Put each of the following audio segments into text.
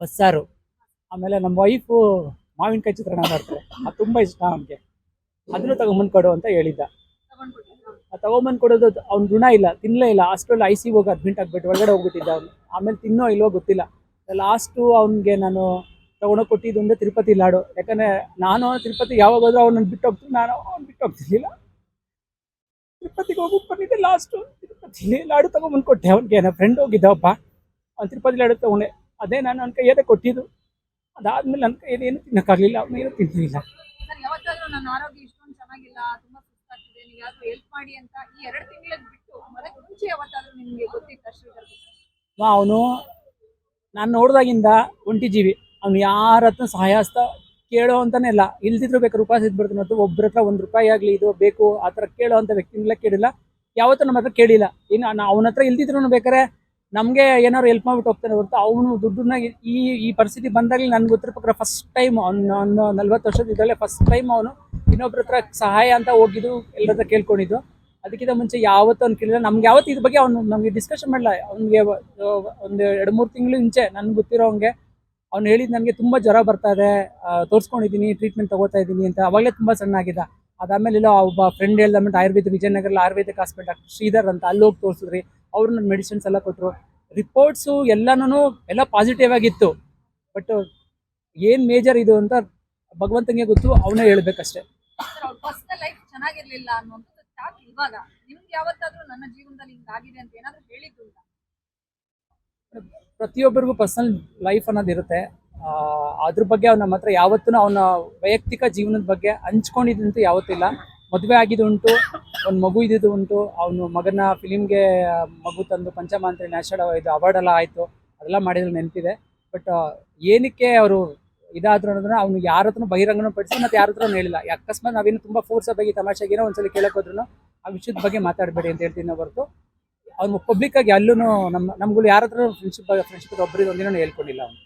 ಬಸ್ಸಾರು. ಆಮೇಲೆ ನಮ್ಮ ವೈಫು ಮಾವಿನಕಾಯಿ ಚಿತ್ರಣ ಮಾಡ್ತಾರೆ. ಅದು ತುಂಬ ಇಷ್ಟ ಅವನಿಗೆ. ಅದನ್ನು ತಗೊಂಬಂದು ಕೊಡು ಅಂತ ಹೇಳಿದ್ದ. ತಗೊಂಬಂದು ಕೊಡೋದು ಅವ್ನ ಗುಣ ಇಲ್ಲ ತಿನ್ನಲೇ ಇಲ್ಲ. ಅಷ್ಟರಲ್ಲಿ ಐ ಸಿ ಹೋಗಿ ಅಡ್ಮಿಟ್ ಆಗ್ಬಿಟ್ಟು ಒಳಗಡೆ ಹೋಗ್ಬಿಟ್ಟಿದ್ದ ಅವನು. ಆಮೇಲೆ ತಿನ್ನೋ ಇಲ್ಲೋ ಗೊತ್ತಿಲ್ಲ. ಲಾಸ್ಟು ಅವನಿಗೆ ನಾನು ತಗೊಂಡೋಗಿ ಕೊಟ್ಟಿದ್ದು ಅಂದರೆ ತಿರುಪತಿ ಲಾಡು. ಯಾಕಂದರೆ ನಾನು ತಿರುಪತಿ ಯಾವಾಗ ಹೋದ್ರೂ ನನ್ನ ಬಿಟ್ಟು ಹೋಗ್ತೀನಿ ನಾನು ಅವ್ನು ಬಿಟ್ಟು ಹೋಗ್ತಿರ್ಲಿಲ್ಲ. ತಿರುಪತಿಗೆ ಹೋಗಿ ಬಂದಿದ್ದೆ ಲಾಸ್ಟು ತಿರುಪತಿ ಲಾಡು ತಗೊಂಬಂದು ಕೊಟ್ಟೆ ಅವ್ನಿಗೆ. ನನ್ನ ಫ್ರೆಂಡ್ ಹೋಗಿದ್ದವಪ್ಪ ಅವ್ನು ತಿರುಪತಿ ಲಾಡು ತಗೊಂಡೆ. ಅದೇ ನಾನು ನನ್ನ ಕೈಯದೇ ಕೊಟ್ಟಿದ್ದು. ಅದಾದ್ಮೇಲೆ ನನ್ನ ಕೈಯಲ್ಲಿ ಏನು ತಿನ್ನೋಕ್ಕಾಗಲಿಲ್ಲ ಅವನೇನು ತಿನ್ನಲಿಲ್ಲ ಸರ್ ಯಾವತ್ತಾದ್ರೂ ನನ್ನ ಆರೋಗ್ಯ ಇಷ್ಟೊಂದು ಚೆನ್ನಾಗಿಲ್ಲ ತುಂಬಾ ಸುಸ್ತಾಗ್ತಿದೆ ನೀವು ಯಾರು ಹೆಲ್ಪ್ ಮಾಡಿ ಅಂತ ಈ ಎರಡು ತಿಂಗಳ ಬಿಟ್ಟು ಅದಕ್ಕೆ ಮುಂಚೆ ಯಾವತ್ತಾದ್ರೂ ನಿಮ್ಗೆ ಗೊತ್ತಿತ್ತ ಶ್ರೀಧರ್ ಬಗ್ಗೆ ಅವನು ನಾನು ನೋಡಿದಾಗಿಂದ ಒಂಟಿ ಜೀವಿ ಅವ್ನು ಯಾರ ಹತ್ರ ಸಹಾಯ ಹಸ್ತ ಕೇಳೋ ಅಂತಾನೆ ಇಲ್ಲ. ಇಲ್ದಿದ್ರು ಬೇಕಾದ್ರೆ ರೂಪಾಯಿ ಇದ್ಬಿಡ್ತಾನೆ ಹೊತ್ತು ಒಬ್ಬರ ಹತ್ರ ಒಂದು ರೂಪಾಯಿ ಆಗಲಿ ಇದು ಬೇಕು ಆ ಥರ ಕೇಳೋ ಅಂತ ವ್ಯಕ್ತಿನೆಲ್ಲ ಕೇಳಿಲ್ಲ. ಯಾವತ್ತೂ ನಮ್ಮ ಹತ್ರ ಕೇಳಿಲ್ಲ. ಇನ್ನು ಅವನ ಹತ್ರ ಇಲ್ದಿದ್ರು ಬೇಕಾರೆ ನಮಗೆ ಏನಾದ್ರು ಹೆಲ್ಪ್ ಮಾಡ್ಬಿಟ್ಟು ಹೋಗ್ತಾನೆ ಹೊರತು ಅವನು ದುಡ್ಡನ್ನ ಈ ಈ ಪರಿಸ್ಥಿತಿ ಬಂದಾಗಲೇ ನನ್ಗೆ ಗೊತ್ತಿರೋ ಪ್ರಕಾರ ಫಸ್ಟ್ ಟೈಮ್ ನಲ್ವತ್ತು ವರ್ಷದ ಇದರಲ್ಲೇ ಫಸ್ಟ್ ಟೈಮ್ ಅವನು ಇನ್ನೊಬ್ರ ಹತ್ರ ಸಹಾಯ ಅಂತ ಹೋಗಿದ್ದು ಎಲ್ಲರ ಹತ್ರ ಕೇಳ್ಕೊಂಡಿದ್ದು. ಅದಕ್ಕಿಂತ ಮುಂಚೆ ಯಾವತ್ತೂ ಅವ್ನು ಕೇಳಿಲ್ಲ. ನಮ್ಗೆ ಯಾವತ್ತು ಇದ್ರ ಬಗ್ಗೆ ಅವ್ನು ನಮಗೆ ಡಿಸ್ಕಷನ್ ಮಾಡಲ್ಲ ಅವ್ನಿಗೆ ಒಂದು ಎರಡು ಮೂರು ತಿಂಗಳು ಮುಂಚೆ ನನ್ಗೆ ಗೊತ್ತಿರೋಂಗೆ ಅವ್ನು ಹೇಳಿದ್ ನನಗೆ ತುಂಬ ಜ್ವರ ಬರ್ತಾ ಇದೆ ತೋರಿಸ್ಕೊಂಡಿದ್ದೀನಿ ಟ್ರೀಟ್ಮೆಂಟ್ ತಗೋತಾ ಇದ್ದೀನಿ ಅಂತ ಅವಾಗಲೇ ತುಂಬ ಚೆನ್ನಾಗಿದೆ ಅದಾದಮೇಲೆ ಇಲ್ಲ ಒಬ್ಬ ಫ್ರೆಂಡ್ ಹೇಳ್ದ ಆಯುರ್ವೇದ ವಿಜಯನಗರಲ್ಲಿ ಆಯುರ್ವೇದಿಕ್ ಹಾಸ್ಪಿಟಲ್ ಶ್ರೀಧರ್ ಅಂತ ಅಲ್ಲಿ ಹೋಗಿ ತೋರಿಸಿದ್ರಿ. ಅವ್ರು ನನ್ನ ಮೆಡಿಸಿನ್ಸ್ ಎಲ್ಲ ಕೊಟ್ಟರು ರಿಪೋರ್ಟ್ಸು ಎಲ್ಲನೂ ಎಲ್ಲ ಪಾಸಿಟಿವ್ ಆಗಿತ್ತು. ಬಟ್ ಏನು ಮೇಜರ್ ಇದು ಅಂತ ಭಗವಂತನಿಗೆ ಗೊತ್ತು ಅವನೇ ಹೇಳ್ಬೇಕಷ್ಟೇ. ಚೆನ್ನಾಗಿರ್ಲಿಲ್ಲ ಇವಾಗ. ನಿಮ್ಗೆ ಯಾವತ್ತಾದ್ರೂ ನನ್ನ ಜೀವನದಲ್ಲಿ ಹಿಂಗಾಗಿದೆ ಅಂತ ಏನಾದ್ರೂ ಹೇಳಿದ್ದು ಉಂಟಾ? ಪ್ರತಿಯೊಬ್ಬರಿಗೂ ಪರ್ಸನಲ್ ಲೈಫ್ ಅನ್ನೋದು ಇರುತ್ತೆ. ಆ, ಅದ್ರ ಬಗ್ಗೆ ಅವ್ನ ಮಾತ್ರ ಹತ್ರ ಯಾವತ್ತೂ ಅವನ ವೈಯಕ್ತಿಕ ಜೀವನದ ಬಗ್ಗೆ ಹಂಚ್ಕೊಂಡಿದ್ದಂತೂ ಯಾವತ್ತಿಲ್ಲ ಮದುವೆ ಆಗಿದ್ದು ಉಂಟು ಒಂದು ಮಗು ಇದ್ದಿದ್ದು ಉಂಟು. ಅವನು ಮಗನ ಫಿಲಿಮ್ಗೆ ಮಗು ತಂದು ಪಂಚಮಾಂತ್ರಿ ನ್ಯಾಷನಲ್ ಇದು ಅವಾರ್ಡ್ ಎಲ್ಲ ಆಯಿತು. ಅದೆಲ್ಲ ಮಾಡಿದ್ರೆ ನೆನಪಿದೆ. ಬಟ್ ಏನಕ್ಕೆ ಅವರು ಇದಾದ್ರು ಅನ್ನೋದನ್ನ ಅವ್ನು ಯಾರ ಹತ್ರನೂ ಬಹಿರಂಗನೂ ಪಡಿಸಿ ಮತ್ತೆ ಯಾರ ಹತ್ರನೂ ಹೇಳಿಲ್ಲ. ಅಕಸ್ಮಾತ್ ನಾವೇನು ತುಂಬ ಫೋರ್ಸ್ ಬಗ್ಗೆ ತಮಾಷೆಗೇನೋ ಒಂದ್ಸಲ ಕೇಳಕ್ ಹೋದ್ರು ಆ ವಿಷಯದ ಬಗ್ಗೆ ಮಾತಾಡಬೇಡಿ ಅಂತ ಹೇಳ್ತೀನಿ ಹೊರತು. ಅವ್ನು ಪಬ್ಲಿಕ್ ಆಗಿ ಅಲ್ಲೂ ನಮ್ಮ, ನಮ್ಗಳು ಯಾರ ಹತ್ರ ಫ್ರೆಂಡ್ಶಿಪ್ ಫ್ರೆಂಡ್ಶಿಪ್ ಒಬ್ಬರಿಗೆ ಒಂದಿನ ಹೇಳ್ಕೊಂಡಿಲ್ಲ ಅವನು.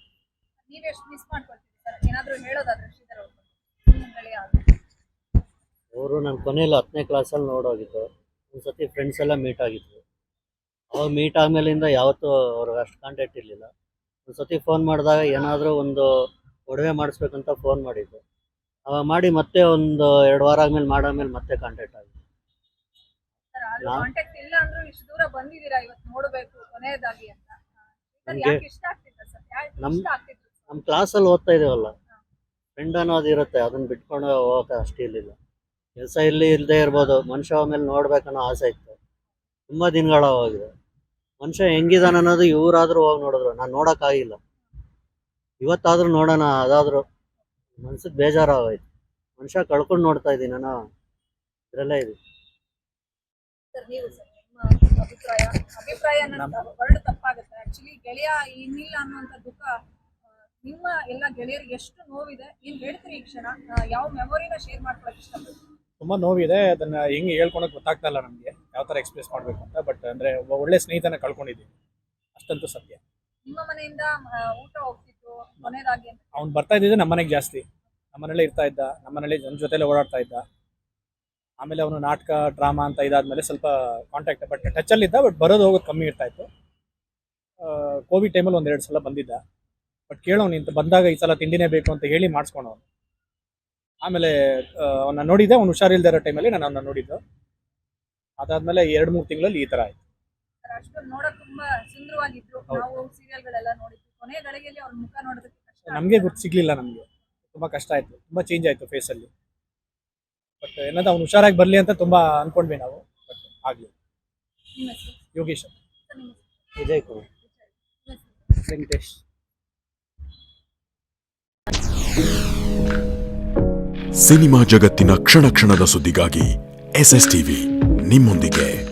ನೀವೆಷ್ಟು ಮಿಸ್ ಮಾಡ್ಕೊಳ್ತೀರಿ ಸರ್? ಏನಾದ್ರೂ ಹೇಳೋದಾದ್ರೆ ಶ್ರೀಧರ್ ಅವ್ರ ಬಗ್ಗೆ ನಿಮ್ಮ ಗೆಳೆಯ ಆದ್ರೆ. ಅವರು ನಾನು ಕೊನೆಯಲ್ಲಿ ಹತ್ತನೇ ಕ್ಲಾಸಲ್ಲಿ ನೋಡೋಗಿದ್ದು ಒಂದ್ಸತಿ ಫ್ರೆಂಡ್ಸ್ ಎಲ್ಲ ಮೀಟ್ ಆಗಿತ್ತು ಅವಾಗ ಮೀಟ್ ಆದಮೇಲಿಂದ ಯಾವತ್ತೂ ಅವ್ರಿಗೆ ಅಷ್ಟು ಕಾಂಟ್ಯಾಕ್ಟ್ ಇರಲಿಲ್ಲ. ಒಂದು ಸತಿ ಫೋನ್ ಮಾಡಿದಾಗ ಏನಾದರೂ ಒಂದು ಒಡವೆ ಮಾಡಿಸ್ಬೇಕಂತ ಫೋನ್ ಮಾಡಿದ್ದು. ಅವಾಗ ಮಾಡಿ ಮತ್ತೆ ಒಂದು ಎರಡು ವಾರ ಆದಮೇಲೆ ಮಾಡಾದ್ಮೇಲೆ ಮತ್ತೆ ಕಾಂಟ್ಯಾಕ್ಟ್ ಆಗಿದೆ ಕಾಂಟ್ಯಾಕ್ಟ್ ಇಲ್ಲ ಅಂದ್ರೂ ಇಷ್ಟು ದೂರ ಬಂದಿದ್ದೀರಾ? ಇವತ್ತು ನೋಡ್ಬೇಕು ಕೊನೆಯದಾಗಿ ಅಂತ. ಸರ್ ಯಾಕೆ ಇಷ್ಟ ಆಗ್ತಿತ್ತು ಸರ್? ಯಾಕೆ ನಮ್- ಇಷ್ಟ ಆಗ್ತಿತ್ತು ನಮ್ಮ ಕ್ಲಾಸಲ್ಲಿ ಓದ್ತಾ ಇದ್ದೀವಲ್ಲ. ಫ್ರೆಂಡ್ ಅನ್ನೋದು ಇರುತ್ತೆ ಅದನ್ನ ಬಿಟ್ಕೊಂಡು ಹೋಗಕ್ಕೆ ಅಷ್ಟೇ ಇರಲಿಲ್ಲ. ಕೆಲಸ ಇಲ್ಲಿ ಇಲ್ಲದೆ ಇರ್ಬೋದು. ಮನುಷ್ಯ ಆಮೇಲೆ ನೋಡ್ಬೇಕನ್ನೋ ಆಸೆ ಇತ್ತು. ತುಂಬ ದಿನಗಳ ಹೋಗಿದೆ. ಮನುಷ್ಯ ಹೆಂಗಿದಾನ ಅನ್ನೋದು ಇವರಾದ್ರೂ ಹೋಗಿ ನೋಡಿದ್ರು. ನಾನು ನೋಡೋಕ್ಕಾಗಿಲ್ಲ ಇವತ್ತಾದ್ರೂ ನೋಡೋಣ ಅದಾದ್ರೂ. ಮನ್ಸಿಗೆ ಬೇಜಾರಾಗೋಯ್ತು. ಮನುಷ್ಯ ಕಳ್ಕೊಂಡು ನೋಡ್ತಾ ಇದ್ದೀನಿ ನಾನು. ಇದರಲ್ಲೇ ಇದೆ ಸರ್ ನೀವು ಸರ್ ನಿಮ್ಮ ಅಭಿಪ್ರಾಯ ಅಭಿಪ್ರಾಯ ಹೊರಡು ತಪ್ಪಾಗುತ್ತೆ. ಆಕ್ಚುಲಿ ಗೆಳೆಯ ಇನ್ನಿಲ್ಲ ಅನ್ನುವಂಥ ದುಃಖ ನಿಮ್ಮ ಎಲ್ಲ ಗೆಳೆಯರಿಗೆ ಎಷ್ಟು ನೋವಿದೆ ಏನ್ ಹೇಳ್ತೀರಿ ಈ ಕ್ಷಣ? ಯಾವ ಮೆಮೊರಿನ ಶೇರ್ ಮಾಡ್ಕೊಳಕ್ ಇಷ್ಟಪಡ್ತೀರಿ? ತುಂಬ ನೋವಿದೆ ಅದನ್ನ ಹೆಂಗೆ ಹೇಳ್ಕೊಳಕ್ ಗೊತ್ತಾಗ್ತಾ ಇಲ್ಲ ನಮಗೆ ಯಾವ ಥರ ಎಕ್ಸ್ಪ್ರೆಸ್ ಮಾಡಬೇಕು ಅಂತ ಬಟ್ ಅಂದರೆ ಒಬ್ಬ ಒಳ್ಳೆ ಸ್ನೇಹಿತನ ಕಳ್ಕೊಂಡಿದ್ದೀವಿ ಅಷ್ಟಂತೂ ಸತ್ಯ. ನಿಮ್ಮ ಮನೆಯಿಂದ ಆ, ಊಟ ಹೋಗ್ತಿತ್ತು ಕೊನೆಯದಾಗಿ ಅಂತ ಅವ್ನು ಬರ್ತಾ ಇದ್ದಿದ್ದು ನಮ್ಮ ಮನೆಗೆ ಜಾಸ್ತಿ. ನಮ್ಮನೇಲೆ ಇರ್ತಾ ಇದ್ದ ನಮ್ಮನೇಲಿ ಜನ ಜೊತೆಲೆ ಓಡಾಡ್ತಾ ಇದ್ದ. ಆಮೇಲೆ ಅವನು ನಾಟಕ ಡ್ರಾಮಾ ಅಂತ ಇದಾದ್ಮೇಲೆ ಸ್ವಲ್ಪ ಕಾಂಟ್ಯಾಕ್ಟ್ ಬಟ್ ಟಚಲ್ಲಿದ್ದ ಬಟ್ ಬರೋದು ಹೋಗೋದು ಕಮ್ಮಿ ಇರ್ತಾ ಇತ್ತು. ಕೋವಿಡ್ ಟೈಮಲ್ಲಿ ಒಂದೆರಡು ಸಲ ಬಂದಿದ್ದ. ಬಟ್ ಕೇಳೋನು ಇಂತ ಬಂದಾಗ ಈ ಸಲ ತಿಂಡಿನೇ ಬೇಕು ಅಂತ ಹೇಳಿ ಮಾಡಿಸ್ಕೊಂಡವನು. ಆಮೇಲೆ ಅವನ್ನ ನೋಡಿದ್ದೆ ಅವ್ನು ಹುಷಾರಿಲ್ದೇ ಇರೋ ಟೈಮಲ್ಲಿ ನಾನು ಅವನ್ನ ನೋಡಿದ್ದು. ಅದಾದ್ಮೇಲೆ ಎರಡು ಮೂರು ತಿಂಗಳಲ್ಲಿ ಈ ತರ ಆಯ್ತು. ನಮಗೆ ಗುರ್ತು ಸಿಗ್ಲಿಲ್ಲ ನಮಗೆ. ತುಂಬಾ ಕಷ್ಟ ಆಯ್ತು. ತುಂಬಾ ಚೇಂಜ್ ಆಯ್ತು ಫೇಸ್ ಅಲ್ಲಿ. ಬಟ್ ಏನಂತ ಅವ್ನು ಹುಷಾರಾಗಿ ಬರಲಿ ಅಂತ ತುಂಬಾ ಅಂದ್ಕೊಂಡ್ವಿ ನಾವು. ಬಟ್ ಆಗಲಿ. ಯೋಗೇಶ್ ವಿಜಯ್ ಕುಮಾರ್. ವೆಂಕಟೇಶ್. ಸಿನಿಮಾ ಜಗತ್ತಿನ ಕ್ಷಣ ಕ್ಷಣದ ಸುದ್ದಿಗಾಗಿ ಎಸ್ ಎಸ್ ಟಿವಿ ನಿಮ್ಮೊಂದಿಗೆ.